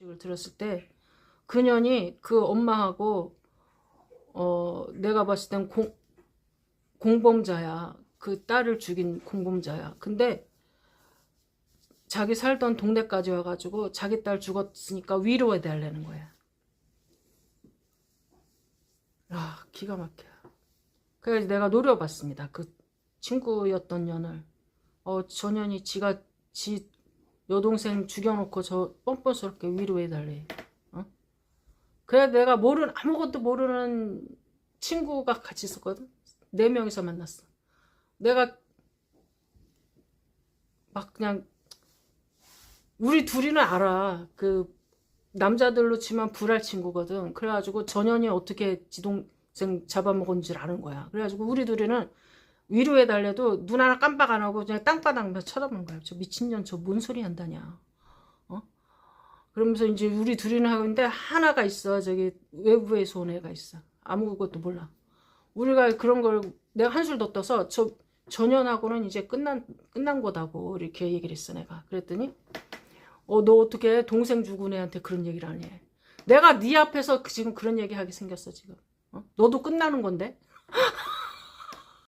을 들었을 때 그년이 그 엄마하고 어 내가 봤을 땐 공, 공범자야. 그 딸을 죽인 공범자야. 근데 자기 살던 동네까지 와가지고 자기 딸 죽었으니까 위로해 달라는 거야. 아 기가 막혀. 그래서 내가 노려봤습니다. 그 친구였던 년을. 어, 저 년이 지가 지 여동생 죽여놓고 저 뻔뻔스럽게 위로해달래. 어? 그래 내가 모르는 아무것도 모르는 친구가 같이 있었거든. 네 명이서 만났어. 내가 막 그냥 우리 둘이는 알아. 그 남자들로 치면 불알 친구거든. 그래가지고 전현이 어떻게 지동생 잡아먹은 줄 아는 거야. 그래가지고 우리 둘이는 위로해 달래도 눈 하나 깜빡 안 하고 그냥 땅바닥만 쳐다보는 거야. 저 미친년 저 뭔 소리 한다냐. 어? 그러면서 이제 우리 둘이는 하고 있는데 하나가 있어. 저기 외부에서 온 애가 있어. 아무것도 몰라. 우리가 그런 걸 내가 한술 더 떠서 저 전현하고는 이제 끝난 끝난 거다고 이렇게 얘기를 했어 내가. 그랬더니 어 너 어떻게 동생 죽은 애한테 그런 얘기를 하니? 내가 네 앞에서 지금 그런 얘기 하게 생겼어 지금. 어? 너도 끝나는 건데.